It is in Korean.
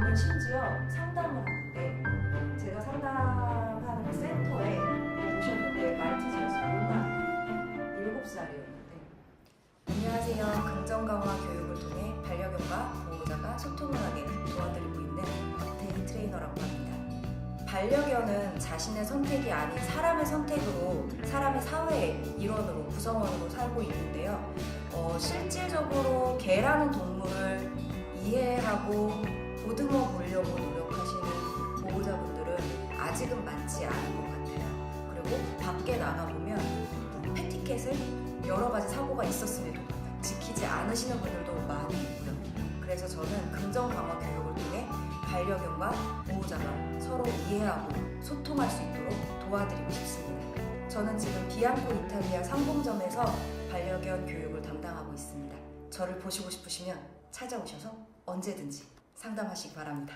저는 심지어 상담을 하는데 제가 상담하는 그 센터에 오셨는데 말티즈였어요. 용한 7살이었는데 안녕하세요. 긍정 강화 교육을 통해 반려견과 보호자가 소통을 하게 도와드리고 있는 박태희 트레이너라고 합니다. 반려견은 자신의 선택이 아닌 사람의 선택으로 사람의 사회의 일원으로 구성원으로 살고 있는데요. 어, 실질적으로 개라는 동물을 이해하고 보듬어 보려고 노력하시는 보호자분들은 아직은 많지 않은 것 같아요. 그리고 밖에 나가보면 패티켓을 여러 가지 사고가 있었음에도 지키지 않으시는 분들도 많이 있고요. 그래서 저는 긍정 강화 교육을 통해 반려견과 보호자가 서로 이해하고 소통할 수 있도록 도와드리고 싶습니다. 저는 지금 비앙코 이탈리아 상봉점에서 반려견 교육을 담당하고 있습니다. 저를 보시고 싶으시면 찾아오셔서 언제든지 상담하시기 바랍니다.